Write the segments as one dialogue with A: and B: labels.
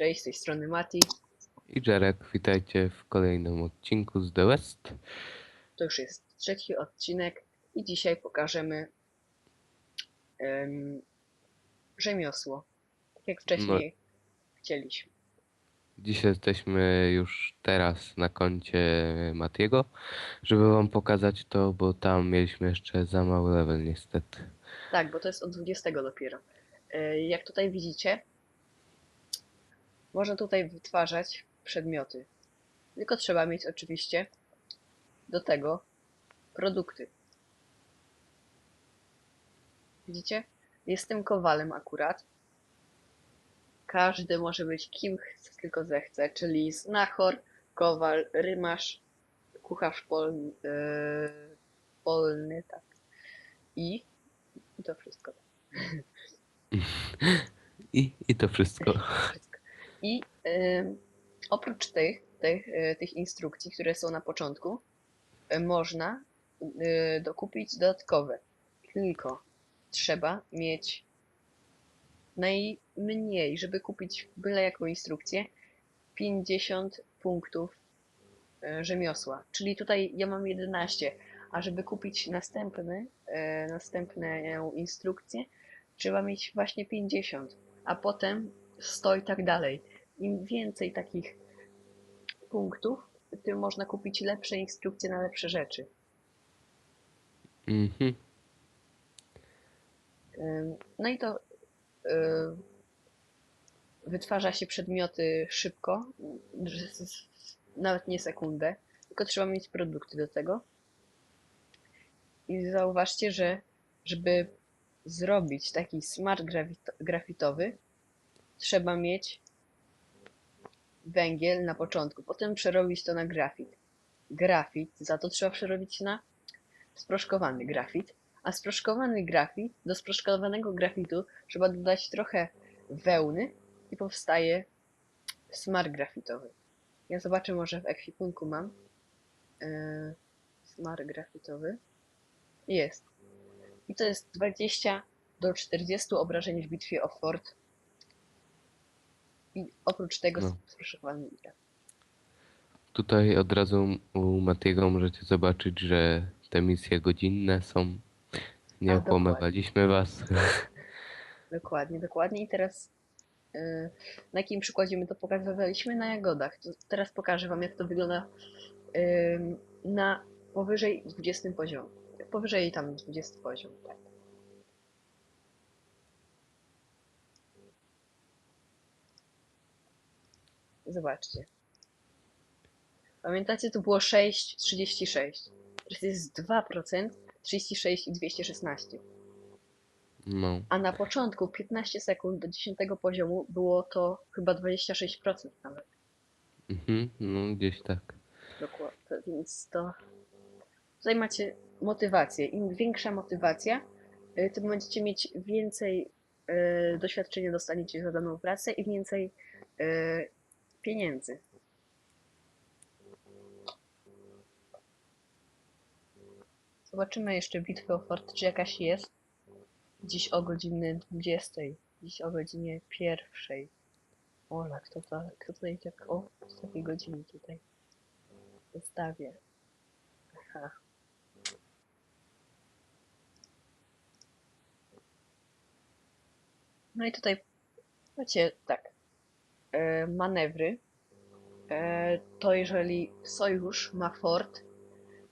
A: Cześć, z tej strony Mati.
B: I Jarek, witajcie w kolejnym odcinku z The West.
A: To już jest trzeci odcinek i dzisiaj pokażemy em, rzemiosło. Tak jak wcześniej chcieliśmy.
B: Dzisiaj jesteśmy już teraz na koncie Matiego, żeby wam pokazać to, bo tam mieliśmy jeszcze za mały level niestety.
A: Tak, bo to jest od 20 dopiero. E, Jak tutaj widzicie, można tutaj wytwarzać przedmioty. Tylko trzeba mieć oczywiście do tego produkty. Widzicie? Jestem kowalem akurat. Każdy może być kim chce, tylko zechce, czyli znachor, kowal, rymarz, kucharz polny, e, polny tak. I, I to wszystko.
B: I, i to wszystko.
A: I em, oprócz tych, tych, e, tych instrukcji, które są na początku, e, można dokupić dodatkowe. Tylko trzeba mieć najmniej, żeby kupić byle jaką instrukcję, 50 punktów rzemiosła. Czyli tutaj ja mam 11, a żeby kupić następny, następną instrukcję, trzeba mieć właśnie 50, a potem 100 i tak dalej. Im więcej takich punktów, tym można kupić lepsze instrukcje na lepsze rzeczy.
B: Mhm.
A: No i to wytwarza się przedmioty szybko, nawet nie sekundę, tylko trzeba mieć produkty do tego. I zauważcie, że żeby zrobić taki smart grafit- grafitowy, trzeba mieć węgiel na początku, potem przerobić to na grafit. Grafit za to trzeba przerobić na sproszkowany grafit, a sproszkowany grafit, do sproszkowanego grafitu trzeba dodać trochę wełny i powstaje smar grafitowy. Ja zobaczę, może w ekwipunku mam yy, smar grafitowy. Jest. I to jest 20 do 40 obrażeń w bitwie o fort. I oprócz tego
B: No.
A: sproszkowany grafit.
B: Tutaj od razu u Matiego możecie zobaczyć, że te misje godzinne są. Nie
A: A,
B: okłamywaliśmy was.
A: Dokładnie, dokładnie. I teraz yy, na jakim przykładzie my to pokazywaliśmy? Na jagodach. To teraz pokażę Wam, jak to wygląda yy, na powyżej 20 poziomie. Powyżej tam 20 poziom. Tak. Zobaczcie. Pamiętacie, to było 6,36. Teraz jest 2%, 36 i 216.
B: No.
A: A na początku 15 sekund do 10 poziomu było to chyba 26% nawet.
B: Mhm. No gdzieś tak.
A: Dokładnie. Więc to. Tutaj macie motywację. Im większa motywacja, y, tym będziecie mieć więcej y, doświadczenia, dostaniecie za daną pracę i więcej y, pieniędzy. Zobaczymy jeszcze bitwę o fort, czy jakaś jest. Dziś o godzinie 20. Dziś o godzinie pierwszej. Ola, kto to, kto tutaj tak o z takiej godziny tutaj zostawię. Aha. No i tutaj macie tak. E, manewry. E, to jeżeli sojusz ma fort,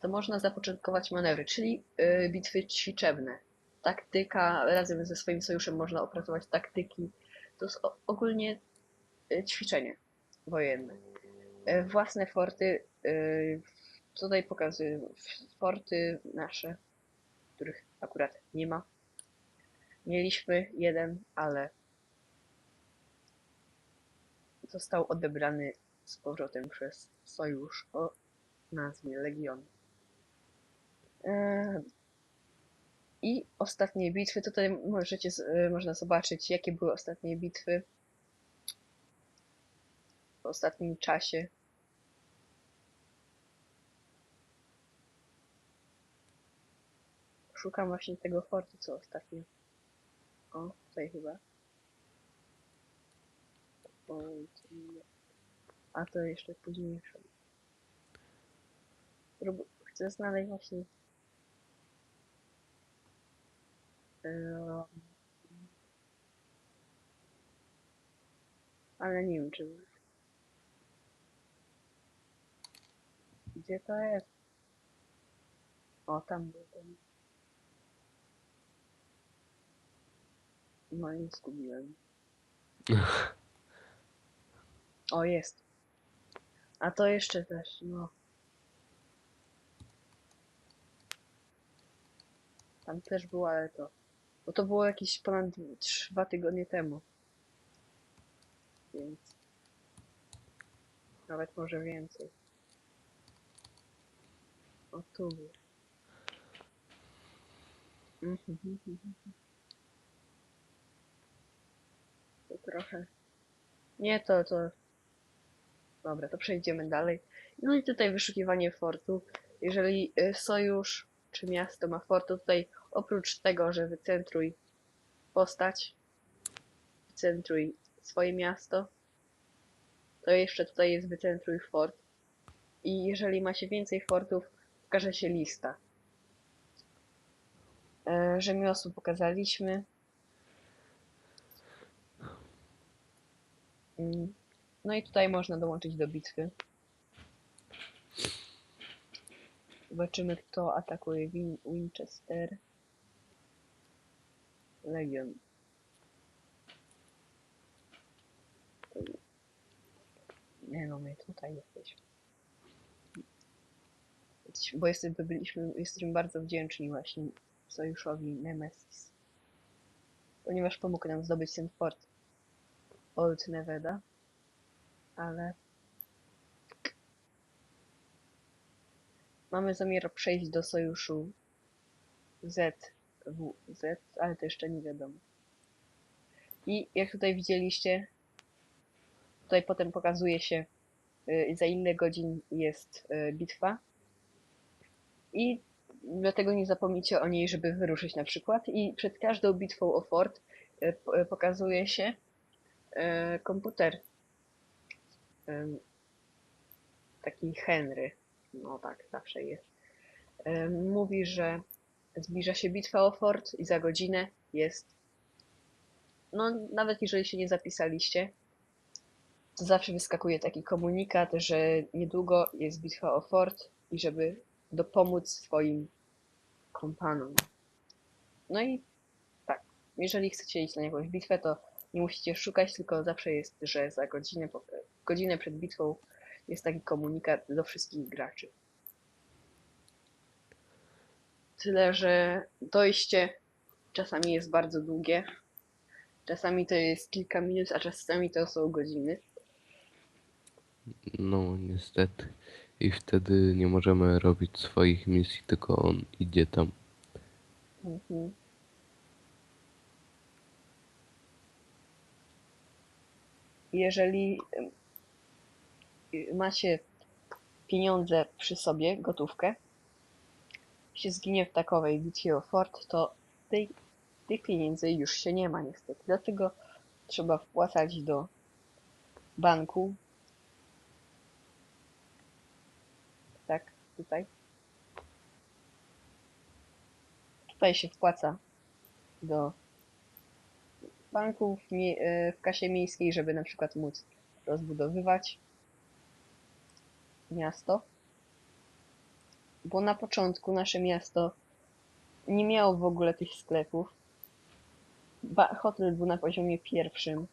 A: to można zapoczątkować manewry, czyli e, bitwy ćwiczebne taktyka, razem ze swoim sojuszem można opracować taktyki. To jest ogólnie ćwiczenie wojenne. Własne forty, tutaj pokazuję forty nasze, których akurat nie ma. Mieliśmy jeden, ale został odebrany z powrotem przez sojusz o nazwie Legion. E, i ostatnie bitwy. Tutaj możecie, y, można zobaczyć, jakie były ostatnie bitwy w ostatnim czasie. Szukam właśnie tego fortu, co ostatnio. O, tutaj chyba. A to jeszcze późniejsze. Chcę znaleźć właśnie. Ale nie wiem, czy. Gdzie to jest? O, tam był ten. No i zgubiłem. O, jest. A to jeszcze też, no. Tam też było, ale to. Bo to było jakieś ponad dwa tygodnie temu. Więc. Nawet może więcej. O tu. Mhm, mhm, mhm. To trochę. Nie, to, to. Dobra, to przejdziemy dalej. No i tutaj wyszukiwanie fortu. Jeżeli y, sojusz czy miasto ma fort, to tutaj oprócz tego, że wycentruj postać, wycentruj swoje miasto, to jeszcze tutaj jest wycentruj fort. I jeżeli ma się więcej fortów, pokaże się lista. E, rzemiosło pokazaliśmy. Mm. No i tutaj można dołączyć do bitwy. Zobaczymy, kto atakuje Win Winchester. Legion. Nie no, my tutaj. Jesteśmy- Bo jesteśmy, byliśmy, jesteśmy bardzo wdzięczni właśnie sojuszowi Nemesis. Ponieważ pomógł nam zdobyć ten fort Old Nevada. Ale mamy zamiar przejść do sojuszu ZWZ, ale to jeszcze nie wiadomo. I jak tutaj widzieliście, tutaj potem pokazuje się y, za ile godzin jest y, bitwa. I dlatego nie zapomnijcie o niej, żeby wyruszyć na przykład. I przed każdą bitwą o fort y, po- pokazuje się komputer. Taki Henry. No tak, zawsze jest. Mówi, że zbliża się bitwa o fort i za godzinę jest. No, nawet jeżeli się nie zapisaliście, to zawsze wyskakuje taki komunikat, że niedługo jest bitwa o fort i żeby dopomóc swoim kompanom. No i tak, jeżeli chcecie iść na jakąś bitwę, to nie musicie szukać, tylko zawsze jest, że za godzinę, po, godzinę przed bitwą jest taki komunikat do wszystkich graczy. Tyle, że dojście czasami jest bardzo długie. Czasami to jest kilka minut, a czasami to są godziny.
B: No, niestety. I wtedy nie możemy robić swoich misji, tylko on idzie tam.
A: Mhm. Jeżeli macie pieniądze przy sobie, gotówkę, się zginie w takowej bitwie o fort, to tej, tych pieniędzy już się nie ma niestety. Dlatego trzeba wpłacać do banku. Tak, tutaj. Tutaj się wpłaca do banków e, w kasie miejskiej, żeby na przykład móc rozbudowywać miasto. Bo na początku nasze miasto nie miało w ogóle tych sklepów. Ba- hotel był na poziomie pierwszym.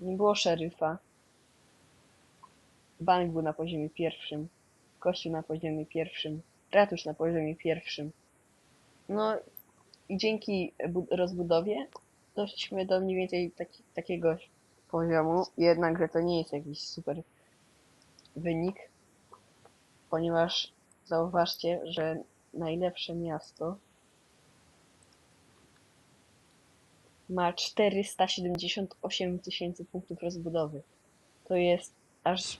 A: Nie było szeryfa. Bank był na poziomie pierwszym. Kościół na poziomie pierwszym. Ratusz na poziomie pierwszym. No i dzięki bu- rozbudowie doszliśmy do mniej więcej taki, takiego poziomu. Jednakże to nie jest jakiś super wynik, ponieważ zauważcie, że najlepsze miasto ma 478 tysięcy punktów rozbudowy. To jest aż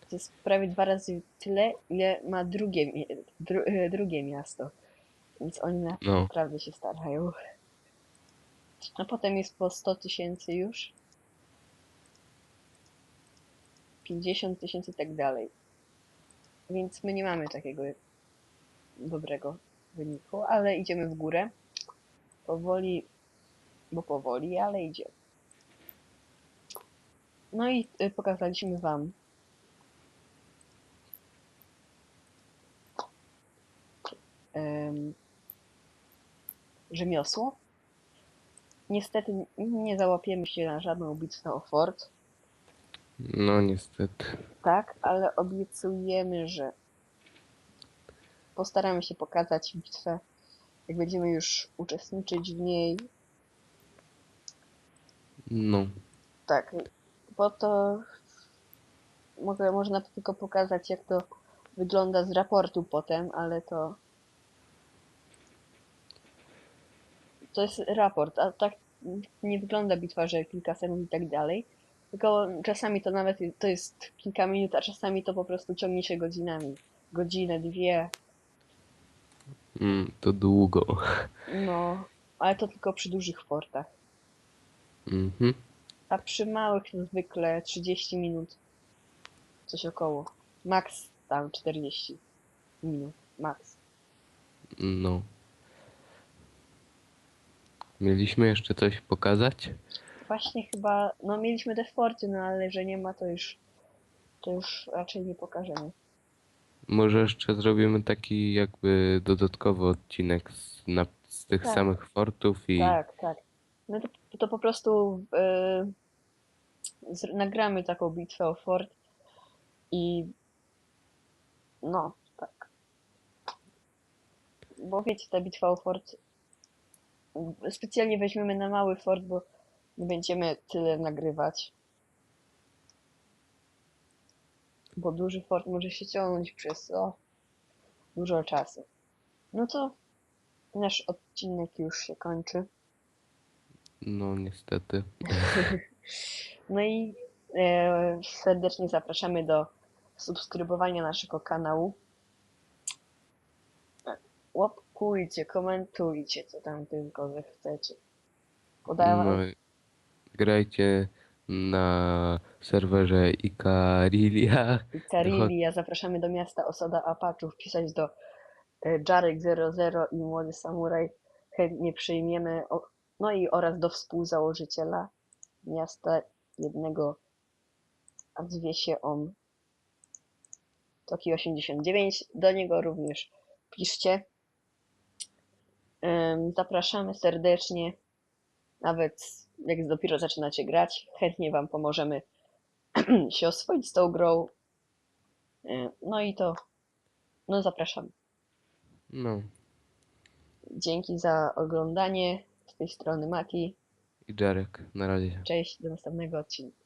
A: to jest prawie dwa razy tyle, ile ma drugie, dru, drugie miasto. Więc oni
B: No,
A: Naprawdę się starają. A potem jest po 100 tysięcy już. 50 tysięcy i tak dalej. Więc my nie mamy takiego dobrego wyniku, ale idziemy w górę. Powoli, bo powoli, ale idzie. No i y, pokazaliśmy wam em, rzemiosło. Niestety nie załapiemy się na żadną bitwę o fort,
B: No niestety.
A: tak, ale obiecujemy, że postaramy się pokazać bitwę, jak będziemy już uczestniczyć w niej.
B: No.
A: Tak, bo to mogę, można tylko pokazać, jak to wygląda z raportu potem, ale to to jest raport, a tak nie wygląda bitwa, że kilka sekund i tak dalej. Tylko czasami to nawet to jest kilka minut, a czasami to po prostu ciągnie się godzinami. Godzinę, dwie,
B: Mm, to długo.
A: no, ale to tylko przy dużych fortach.
B: Mhm.
A: A przy małych zwykle 30 minut. Coś około. Max tam 40 minut. Max.
B: No. Mieliśmy jeszcze coś pokazać?
A: Właśnie chyba, no mieliśmy te forty, no ale że nie ma to już, to już raczej nie pokażemy.
B: Może jeszcze zrobimy taki jakby dodatkowy odcinek z, na, z tych
A: Tak.
B: samych fortów i
A: Tak, tak. No to, to po prostu e, z, nagramy taką bitwę o fort i no, tak. Bo wiecie, ta bitwa o fort specjalnie weźmiemy na mały fort, bo nie będziemy tyle nagrywać. Bo duży fort może się ciągnąć przez o, dużo czasu. No to nasz odcinek już się kończy.
B: no niestety.
A: No i e, serdecznie zapraszamy do subskrybowania naszego kanału. E, Łapkujcie, komentujcie, co tam tylko zechcecie. Podawam,
B: No, grajcie na serwerze Ikarilia.
A: Carilia, zapraszamy do miasta Osada Apaczów, pisać do e, Jarek00 i Młody Samuraj. Chętnie przyjmiemy, o, no i oraz do współzałożyciela miasta jednego, a zwie się on Toki 89. Do niego również piszcie. Zapraszamy serdecznie. Nawet jak dopiero zaczynacie grać, chętnie Wam pomożemy się oswoić z tą grą. No i to, no zapraszam.
B: No
A: Dzięki za oglądanie. Z tej strony Mati.
B: i Jarek, na razie.
A: Cześć, do następnego odcinka.